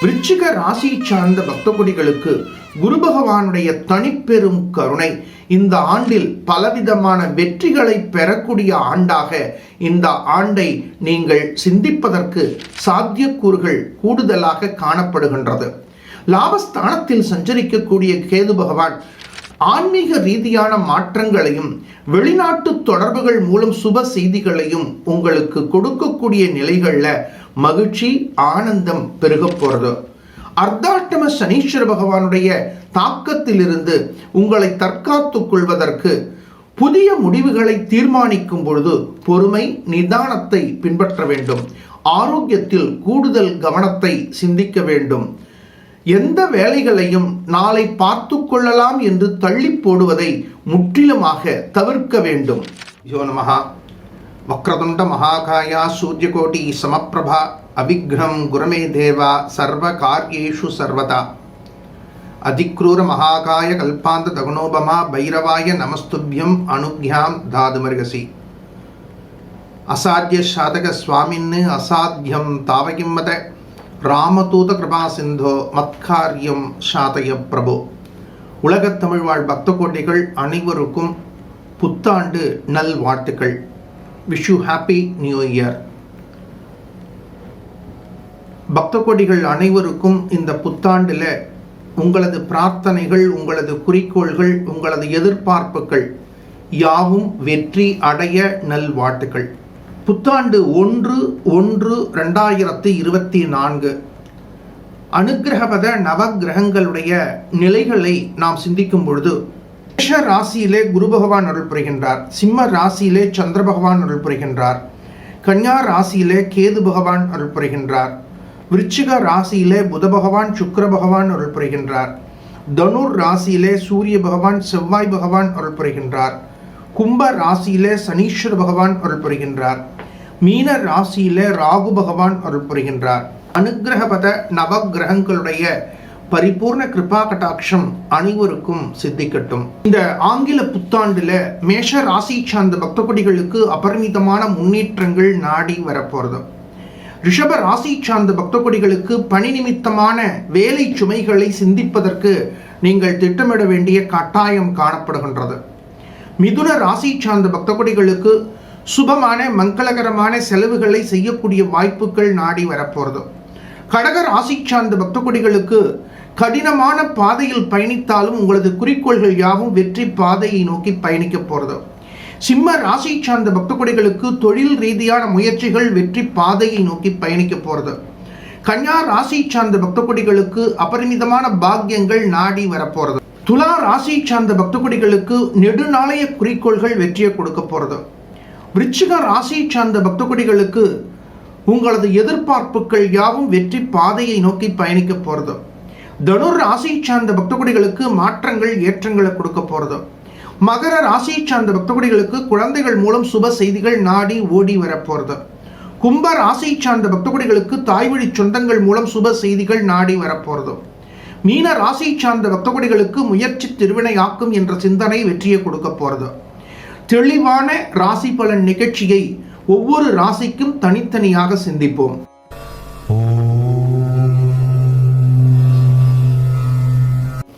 விருச்சிக ராசி சார்ந்த பக்த கொடிகளுக்கு குரு பகவானுடைய தனிப்பெரும் கருணை. இந்த ஆண்டில் பலவிதமான வெற்றிகளை பெறக்கூடிய ஆண்டாக இந்த ஆண்டை நீங்கள் சிந்திப்பதற்கு சாத்தியக்கூறுகள் கூடுதலாக காணப்படுகின்றது. லாபஸ்தானத்தில் சஞ்சரிக்கக்கூடிய கேது பகவான் ஆன்மீக ரீதியான மாற்றங்களையும் வெளிநாட்டு தொடர்புகள் மூலம் சுப செய்திகளையும் உங்களுக்கு கொடுக்கக்கூடிய நிலைகளில் மகிழ்ச்சி ஆனந்தம் பெருகப் போகிறது அர்த்தாட்டம சனீஸ்வர பகவானுடைய தாக்கத்திலிருந்து உங்களை தற்காத்துக் கொள்வதற்கு புதிய முடிவுகளை தீர்மானிக்கும் பொழுது பொறுமை நிதானத்தை பின்பற்ற வேண்டும். ஆரோக்கியத்தில் கூடுதல் கவனத்தை சிந்திக்க வேண்டும். எந்த வேலைகளையும் நாளை பார்த்து கொள்ளலாம் என்று தள்ளி போடுவதை முற்றிலுமாக தவிர்க்க வேண்டும். யோ நமஹா. வக்ரதுண்ட மகாகாயா சூரியகோட்டி சமப்பிரபா அபிக்ரம் குரமே தேவா சர்வ காரியேஷு சர்வதா. அதிக்ரூர மகாகாய கல்பாந்த தகுணோபமா பைரவாய நமஸ்துபியம் அனுக்யாம் தாதுமர்கசி. அசாத்திய சாதக சுவாமின்னு அசாத்தியம் தாவகிம்மத ராமதூத கிருபா சிந்தோ மத்காரியம் சாதய பிரபு. உலகத் தமிழ் வாழ் பக்த கோட்டிகள் அனைவருக்கும் புத்தாண்டு நல் வாழ்த்துக்கள். Wish you happy new year பக்த கோடிகள் அனைவருக்கும் இந்த புத்தாண்டில் உங்களது பிரார்த்தனைகள் உங்களது குறிக்கோள்கள் உங்களது எதிர்பார்ப்புகள் யாவும் வெற்றி அடைய நல் வாழ்த்துக்கள். புத்தாண்டு ஒன்று ஒன்று ரெண்டாயிரத்தி இருபத்தி நான்கு. அனுகிரகபத நவகிரகங்களுடைய நிலைகளை நாம் சிந்திக்கும் பொழுது மேஷ ராசியிலே குரு பகவான் அருள் புரிகின்றார் சிம்ம ராசியிலே சந்திர பகவான் அருள் புரிகின்றார் கன்யா ராசியிலே கேது பகவான் அருள் புரிகின்றார் விருச்சிக ராசியிலே புத பகவான் சுக்கர பகவான் அருள் புரிகின்றார் தனுர் ராசியிலே சூரிய பகவான் செவ்வாய் பகவான் அருள் புரிகின்றார் கும்ப ராசியிலே சனீஸ்வர பகவான் அருள் புரிகின்றார். மீன ராசியில ராகு பகவான் அருள் புரிகின்றார் அனுகிரகபத நவகிரகங்களுடைய பரிபூர்ண கிருபா கட்டாட்சம் அனைவருக்கும் சித்திக்கட்டும். இந்த ஆங்கில புத்தாண்டுல மேஷ ராசி சார்ந்த பக்த கொடிகளுக்கு அபரிமிதமான முன்னேற்றங்கள் நாடி வரப்போறது. ரிஷப ராசி சார்ந்த பக்த கொடிகளுக்கு பணி நிமித்தமான வேலை சுமைகளை சிந்திப்பதற்கு நீங்கள் திட்டமிட வேண்டிய கட்டாயம் காணப்படுகின்றது. மிதுன ராசி சார்ந்த பக்த கொடிகளுக்கு சுபமான மங்களகரமான செலவுகளை செய்யக்கூடிய வாய்ப்புகள் நாடி வரப்போகிறது கடக ராசி சார்ந்த பக்தகுடிகளுக்கு கடினமான பாதையில் பயணித்தாலும் உங்களது குறிக்கோள்கள் யாவும் வெற்றி பாதையை நோக்கி பயணிக்க போகிறது சிம்ம ராசி சார்ந்த பக்தகுடிகளுக்கு தொழில் ரீதியான முயற்சிகள் வெற்றி பாதையை நோக்கி பயணிக்க போகிறது கன்யா ராசி சார்ந்த பக்தகுடிகளுக்கு அபரிமிதமான பாக்கியங்கள் நாடி வரப்போகிறது துலா ராசி சார்ந்த பக்தகுடிகளுக்கு நெடுநாளைய குறிக்கோள்கள் வெற்றியை கொடுக்க போகிறது விருச்சிக ராசி சார்ந்த பக்த கொடிகளுக்கு உங்களது எதிர்பார்ப்புகள் யாவும் வெற்றி பாதையை நோக்கி பயணிக்க போகிறது தனுர் ராசி சார்ந்த பக்த கொடிகளுக்கு மாற்றங்கள் ஏற்றங்களை கொடுக்க போகிறது மகர ராசி சார்ந்த பக்த கொடிகளுக்கு குழந்தைகள் மூலம் சுப செய்திகள் நாடி ஓடி வரப்போகிறது கும்ப ராசி சார்ந்த பக்த கொடிகளுக்கு தாய்வழி சொந்தங்கள் மூலம் சுப செய்திகள் நாடி வரப்போகிறது மீன ராசி சார்ந்த பக்த கொடிகளுக்கு முயற்சி திருவினையாக்கும் என்ற சிந்தனை வெற்றியை கொடுக்க போகிறது தெளிவான ராசி பலன் நிகழ்ச்சியை ஒவ்வொரு ராசிக்கும் தனித்தனியாக சிந்திப்போம்.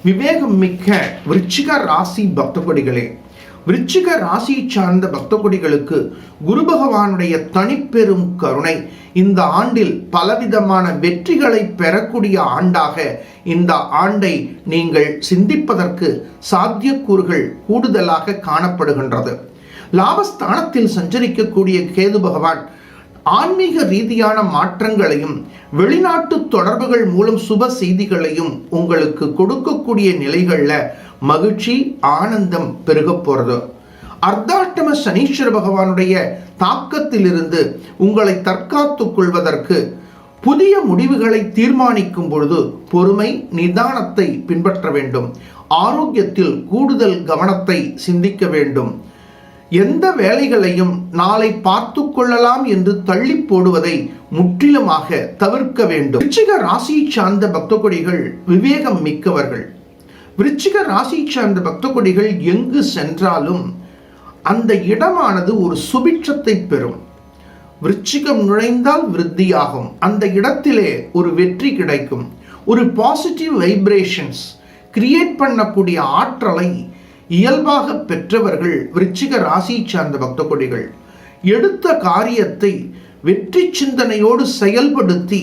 விவேகம் மிக்க விருச்சிக ராசி பக்த கொடிகளே விருச்சிக ராசியை சார்ந்த பக்த கொடிகளுக்கு குரு பகவானுடைய தனிப்பெரும் கருணை இந்த ஆண்டில் பலவிதமான வெற்றிகளை பெறக்கூடிய ஆண்டாக இந்த ஆண்டை நீங்கள் சிந்திப்பதற்கு சாத்தியக்கூறுகள் கூடுதலாக காணப்படுகின்றது. லாபஸ்தானத்தில் சஞ்சரிக்கக்கூடிய கேது பகவான் ஆன்மீக ரீதியான மாற்றங்களையும் வெளிநாட்டு தொடர்புகள் மூலம் சுப செய்திகளையும் உங்களுக்கு கொடுக்கக்கூடிய நிலைகளில் மகிழ்ச்சி ஆனந்தம் பெருக போகிறது அர்த்தாஷ்டம சனீஸ்வர பகவானுடைய தாக்கத்திலிருந்து உங்களை தற்காத்துக் கொள்வதற்கு புதிய முடிவுகளை தீர்மானிக்கும் பொழுது பொறுமை நிதானத்தை பின்பற்ற வேண்டும். ஆரோக்கியத்தில் கூடுதல் கவனத்தை சிந்திக்க வேண்டும். எந்த வேலைகளையும் நாளை பார்த்து கொள்ளலாம் என்று தள்ளி போடுவதை முற்றிலுமாக தவிர்க்க வேண்டும். விருச்சிக ராசி சார்ந்த பக்த கொடிகள் விவேகம் மிக்கவர்கள். விருச்சிக ராசி சார்ந்த பக்த கொடிகள் எங்கு சென்றாலும் அந்த இடமானது ஒரு சுபிட்சத்தை பெறும். விருச்சிகம் நுழைந்தால் விருத்தியாகும். அந்த இடத்திலே ஒரு வெற்றி கிடைக்கும். ஒரு பாசிட்டிவ் வைப்ரேஷன்ஸ் கிரியேட் பண்ணக்கூடிய ஆற்றலை இயல்பாக பெற்றவர்கள் விருச்சிக ராசியை சார்ந்த பக்த கொடிகள் எடுத்த காரியத்தை வெற்றி சிந்தனையோடு செயல்படுத்தி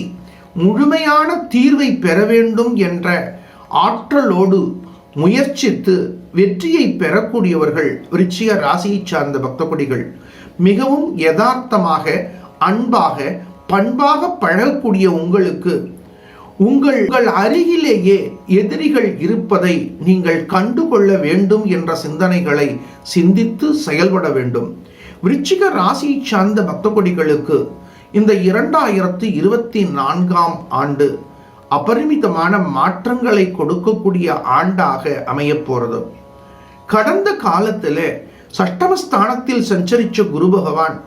முழுமையான தீர்வை பெற வேண்டும் என்ற ஆற்றலோடு முயற்சித்து வெற்றியை பெறக்கூடியவர்கள் விருச்சிக ராசியை சார்ந்த பக்த கொடிகள் மிகவும் யதார்த்தமாக அன்பாக பண்பாக பழகக்கூடிய உங்களுக்கு உங்கள் உங்கள் அருகிலேயே எதிரிகள் இருப்பதை நீங்கள் கண்டுகொள்ள வேண்டும் என்ற சிந்தனைகளை சிந்தித்து செயல்பட வேண்டும். விருச்சிக ராசியை சார்ந்த பக்த கொடிகளுக்கு இந்த இரண்டாயிரத்தி இருபத்தி நான்காம் ஆண்டு அபரிமிதமான மாற்றங்களை கொடுக்கக்கூடிய ஆண்டாக அமையப் போகிறது கடந்த காலத்தில் சஷ்டமஸ்தானத்தில் சஞ்சரித்த குரு பகவான்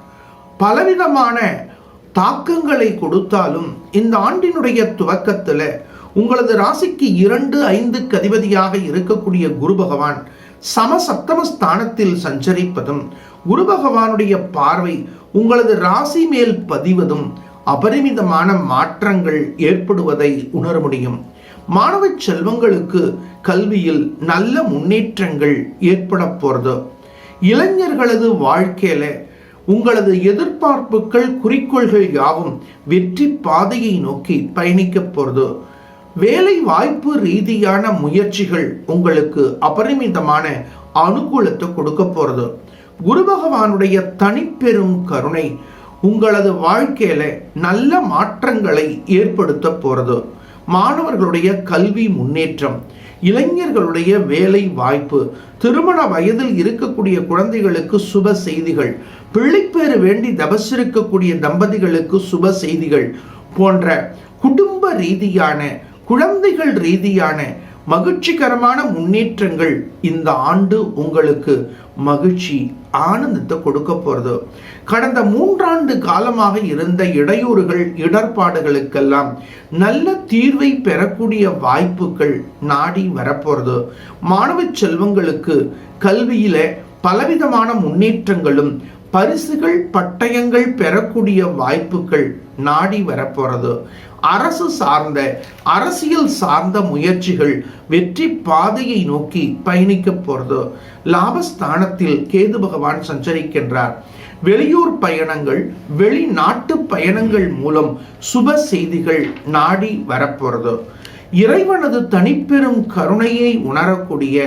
பலவிதமான தாக்கங்களை கொடுத்தாலும் இந்த ஆண்டினுடைய துவக்கத்தில் உங்களது ராசிக்கு இரண்டு ஐந்து கதிபதியாக இருக்கக்கூடிய குரு பகவான் சமசப்தம ஸ்தானத்தில் சஞ்சரிப்பதும் குரு பகவானுடைய பார்வை உங்களது ராசி மேல் பதிவதும் அபரிமிதமான மாற்றங்கள் ஏற்படுவதை உணர முடியும். மாணவ செல்வங்களுக்கு கல்வியில் நல்ல முன்னேற்றங்கள் ஏற்பட போகிறது இளைஞர்களது வாழ்க்கையில உங்களது எதிர்பார்ப்புகள் குறிக்கோள்கள் யாவும் வெற்றி பாதையை நோக்கி பயணிக்க போறது. வேலை வாய்ப்பு ரீதியான முயற்சிகள் உங்களுக்கு அபரிமிதமான அனுகூலத்தை கொடுக்க போறது. குரு பகவானுடைய தனிப்பெரும் கருணை உங்களது வாழ்க்கையில நல்ல மாற்றங்களை ஏற்படுத்த போறது. மாணவர்களுடைய கல்வி முன்னேற்றம் இளைஞர்களுடைய வேலை வாய்ப்பு திருமண வயதில் இருக்கக்கூடிய குழந்தைகளுக்கு சுப செய்திகள் பிள்ளைப்பேறு வேண்டி தபசிருக்கக்கூடிய தம்பதிகளுக்கு சுப செய்திகள் போன்ற குடும்ப ரீதியான குழந்தைகள் ரீதியான மகிழ்ச்சிகரமான முன்னேற்றங்கள் இந்த ஆண்டு உங்களுக்கு மகிழ்ச்சி ஆனந்தத்தை கொடுக்க போறது. கடந்த மூன்றாண்டு காலமாக இருந்த இடையூறுகள் இடர்பாடுகளுக்கெல்லாம் நல்ல தீர்வை பெறக்கூடிய வாய்ப்புகள் நாடி வரப்போறது. மாணவ செல்வங்களுக்கு கல்வியில பலவிதமான முன்னேற்றங்களும் பரிசுகள் பட்டயங்கள் பெறக்கூடிய வாய்ப்புகள் நாடி வரப்போகிறது அரசு சார்ந்த அரசியல் சார்ந்த முயற்சிகள் வெற்றி பாதையை நோக்கி பயணிக்க போகிறது லாபஸ்தானத்தில் கேது பகவான் சஞ்சரிக்கின்றார். வெளியூர் பயணங்கள் வெளிநாட்டு பயணங்கள் மூலம் சுப செய்திகள் நாடி வரப்போகிறது இறைவனது தனிப்பெரும் கருணையை உணரக்கூடிய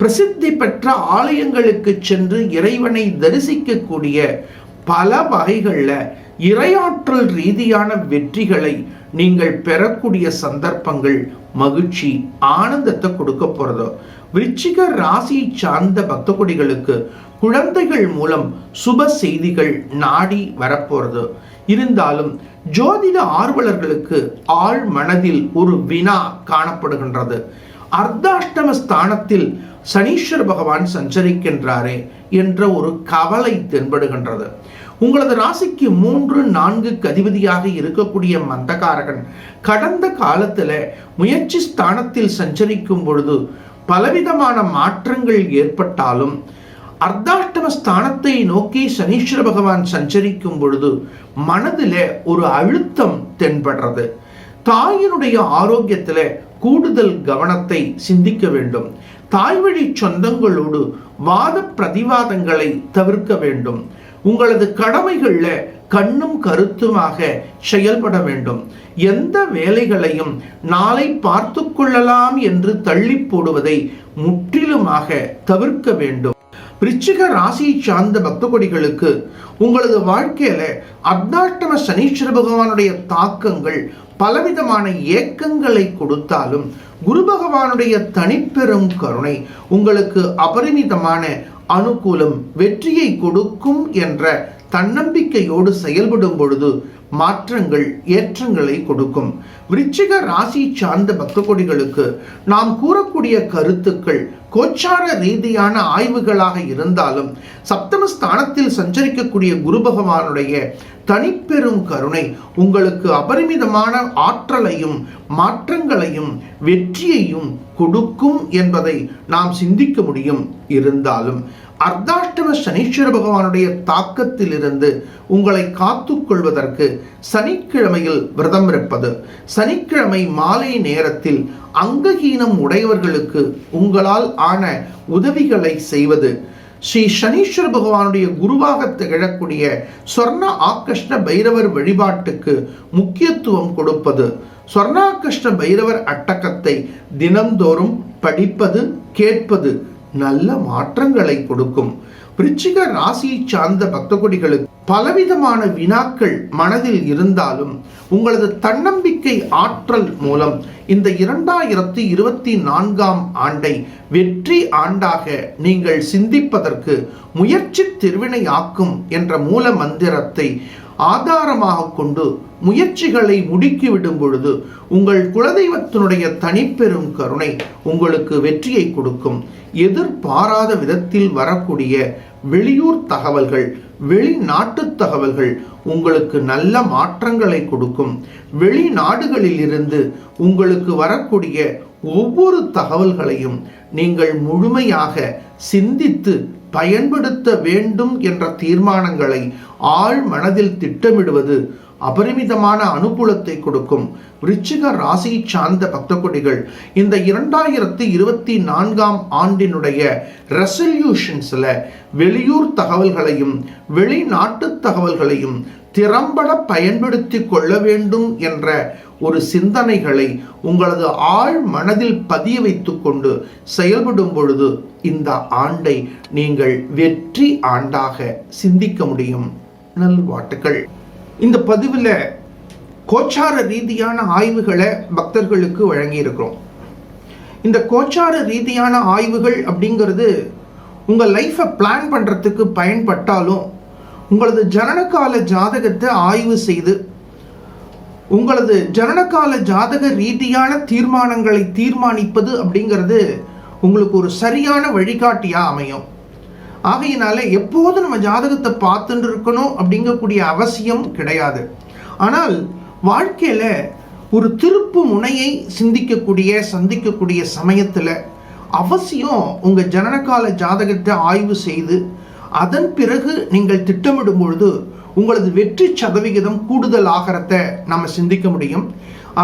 பிரசித்தி பெற்ற ஆலயங்களுக்கு சென்று இறைவனை தரிசிக்கக்கூடிய பல வகைகளில் இரையாற்றல் ரீதியான வெற்றிகளை நீங்கள் பெறக்கூடிய சந்தர்ப்பங்கள் மகிழ்ச்சி ஆனந்தத்தை கொடுக்க போகிறதோ விருச்சிக ராசியை சார்ந்த பக்த கொடிகளுக்கு குழந்தைகள் மூலம் சுப செய்திகள் நாடி வரப்போறது. இருந்தாலும் ஜோதிட ஆர்வலர்களுக்கு ஆழ் மனதில் ஒரு வினா காணப்படுகின்றது. அர்த்தாஷ்டம ஸ்தானத்தில் சனீஸ்வர பகவான் சஞ்சரிக்கின்றாரே என்ற ஒரு கவலை தென்படுகின்றது. உங்களது ராசிக்கு மூன்று நான்கு கதிபதியாக இருக்கக்கூடிய மந்தகாரகன் கடந்த காலத்தில் முயற்சி ஸ்தானத்தில் சஞ்சரிக்கும் பொழுது பலவிதமான மாற்றங்கள் ஏற்பட்டாலும் அர்த்தாஷ்டம ஸ்தானத்தை நோக்கி சனீஸ்வர பகவான் சஞ்சரிக்கும் பொழுது மனதில் ஒரு அழுத்தம் தென்படுறது. தாயினுடைய ஆரோக்கியத்தில் கூடுதல் கவனத்தை சிந்திக்க வேண்டும். தாய்வழி சொந்தங்களோடு வாத பிரதிவாதங்களை தவிர்க்க வேண்டும். உங்களது கடமைகளில் கண்ணும் கருத்துமாக செயல்பட வேண்டும். எந்த வேலைகளையும் நாளை பார்த்து கொள்ளலாம் என்று தள்ளி போடுவதை முற்றிலுமாக தவிர்க்க வேண்டும். விருச்சிக ராசியை சார்ந்த பக்த கொடிகளுக்கு உங்களது வாழ்க்கையில அர்த்தாஷ்டம சனீஸ்வர பகவானுடைய தாக்கங்கள் பலவிதமான ஏக்கங்களை கொடுத்தாலும் குரு பகவானுடைய தனிப்பெரும் கருணை உங்களுக்கு அபரிமிதமான அனுகூலம் வெற்றியை கொடுக்கும் என்ற தன்னம்பிக்கையோடு செயல்படும் பொழுது மாற்றங்கள் ஏற்றங்களை கொடுக்கும். விருச்சிக ராசி சார்ந்த பக்த கொடிகளுக்கு நாம் கூறக்கூடிய கருத்துக்கள் கோச்சார ரீதியான ஆய்வுகளாக இருந்தாலும் சப்தம ஸ்தானத்தில் சஞ்சரிக்கக்கூடிய குரு பகவானுடைய தனிப்பெரும் கருணை உங்களுக்கு அபரிமிதமான ஆற்றலையும் மாற்றங்களையும் வெற்றியையும் கொடுக்கும் என்பதை நாம் சிந்திக்க முடியும் இருந்தாலும் அர்த்தாஷ்டம சனீஸ்வர பகவானுடைய தாக்கத்திலிருந்து உங்களை காத்துக்கொள்வதற்கு சனிக்கிழமையில் விரதம் இருப்பது. சனிக்கிழமை மாலை நேரத்தில் அங்ககீனம் உடையவர்களுக்கு உங்களால் ஆன உதவிகளை செய்வது. ஸ்ரீ சனீஸ்வர பகவானுடைய குருவாக திகழக்கூடிய சொர்ண ஆக்கஷ்ண பைரவர் வழிபாட்டுக்கு முக்கியத்துவம் கொடுப்பது. சொர்ணாகிருஷ்ண பைரவர் அட்டகத்தை தினந்தோறும் படிப்பது கேட்பது நல்ல மாற்றங்களை கொடுக்கும். விருச்சிக ராசியை சார்ந்த பக்தகுடிகளுக்கு பலவிதமான வினாக்கள் மனதில் இருந்தாலும் உங்களது தன்னம்பிக்கை ஆற்றல் மூலம் இந்த இரண்டாயிரத்தி இருபத்தி நான்காம் ஆண்டை வெற்றி ஆண்டாக நீங்கள் சிந்திப்பதற்கு முயற்சி திருவினையாக்கும் என்ற மூல மந்திரத்தை ஆதாரமாக கொண்டு முயற்சிகளை முடுக்கிவிடும் பொழுது உங்கள் குலதெய்வத்தினுடைய தனிப்பெரும் கருணை உங்களுக்கு வெற்றியை கொடுக்கும். எதிர்பாராத விதத்தில் வரக்கூடிய வெளியூர் தகவல்கள் வெளிநாட்டு தகவல்கள் உங்களுக்கு நல்ல மாற்றங்களை கொடுக்கும். வெளிநாடுகளில் இருந்து உங்களுக்கு வரக்கூடிய ஒவ்வொரு தகவல்களையும் நீங்கள் முழுமையாக சிந்தித்து பயன்படுத்த வேண்டும் என்ற தீர்மானங்களை ஆழ் மனதில் திட்டமிடுவது அபரிமிதமான அனுகூலத்தை கொடுக்கும். ரிச்சிக ராசியை சார்ந்த பக்தகுடிகள் இந்த இரண்டாயிரத்தி இருபத்தி நான்காம் ஆண்டினுடைய ரெசல்யூஷன்ஸில் வெளியூர் தகவல்களையும் வெளிநாட்டு தகவல்களையும் திறம்பட பயன்படுத்தி கொள்ள வேண்டும் என்ற ஒரு சிந்தனைகளை உங்களது ஆழ் மனதில் பதிய வைத்து கொண்டு செயல்படும் பொழுது இந்த ஆண்டை நீங்கள் வெற்றி ஆண்டாக சிந்திக்க முடியும். நல்வாட்டுகள் இந்த பதிவில் கோச்சார ரீதியான ஆய்வுகளை பக்தர்களுக்கு வழங்கியிருக்கிறோம். இந்த கோச்சார ரீதியான ஆய்வுகள் அப்படிங்கிறது உங்கள் லைஃப்பை பிளான் பண்ணுறதுக்கு பயன்பட்டாலும் உங்களது ஜனனகால ஜாதகத்தை ஆய்வு செய்து உங்களது ஜனனகால ஜாதக ரீதியான தீர்மானங்களை தீர்மானிப்பது அப்படிங்கிறது உங்களுக்கு ஒரு சரியான வழிகாட்டியாக அமையும். ஆகையினால எப்போதும் நம்ம ஜாதகத்தை பார்த்துட்டு இருக்கணும் அப்படிங்கக்கூடிய அவசியம் கிடையாது. ஆனால் வாழ்க்கையில் ஒரு திருப்பு முனையை சிந்திக்கக்கூடிய சந்திக்கக்கூடிய சமயத்தில் அவசியம் உங்கள் ஜனனகால ஜாதகத்தை ஆய்வு செய்து அதன் பிறகு நீங்கள் திட்டமிடும் பொழுது உங்களது வெற்றி சதவிகிதம் கூடுதல் ஆகிறத நம்ம சிந்திக்க முடியும்.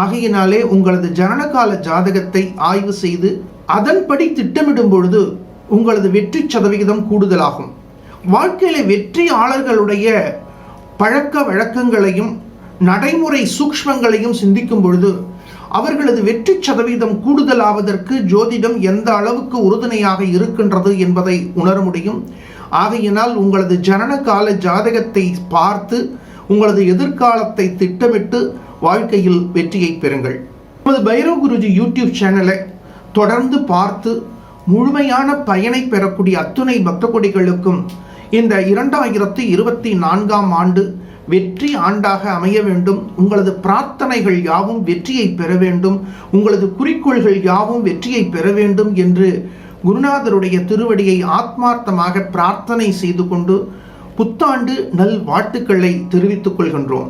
ஆகையினாலே உங்களது ஜனனகால ஜாதகத்தை ஆய்வு செய்து அதன்படி திட்டமிடும் பொழுது உங்களது வெற்றி சதவிகிதம் கூடுதலாகும். வாழ்க்கையில வெற்றியாளர்களுடைய பழக்க வழக்கங்களையும் நடைமுறை சூக்ஷ்மங்களையும் சிந்திக்கும் பொழுது அவர்களது வெற்றி சதவீதம் கூடுதலாவதற்கு ஜோதிடம் எந்த அளவுக்கு உறுதுணையாக இருக்கின்றது என்பதை உணர முடியும். ஆகையினால் உங்களது ஜனன கால ஜாதகத்தை பார்த்து உங்களது எதிர்காலத்தை திட்டமிட்டு வாழ்க்கையில் வெற்றியை பெறுங்கள். நமது பைரவ் குருஜி யூடியூப் சேனலை தொடர்ந்து பார்த்து முழுமையான பயனை பெறக்கூடிய அத்துணை பக்த கொடிகளுக்கும் இந்த இரண்டாயிரத்தி இருபத்தி நான்காம் ஆண்டு வெற்றி ஆண்டாக அமைய வேண்டும். உங்களது பிரார்த்தனைகள் யாவும் வெற்றியை பெற வேண்டும். உங்களது குறிக்கோள்கள் யாவும் வெற்றியை பெற வேண்டும் என்று குருநாதருடைய திருவடியை ஆத்மார்த்தமாக பிரார்த்தனை செய்து கொண்டு புத்தாண்டு நல் வாழ்த்துக்களை தெரிவித்துக் கொள்கின்றோம்.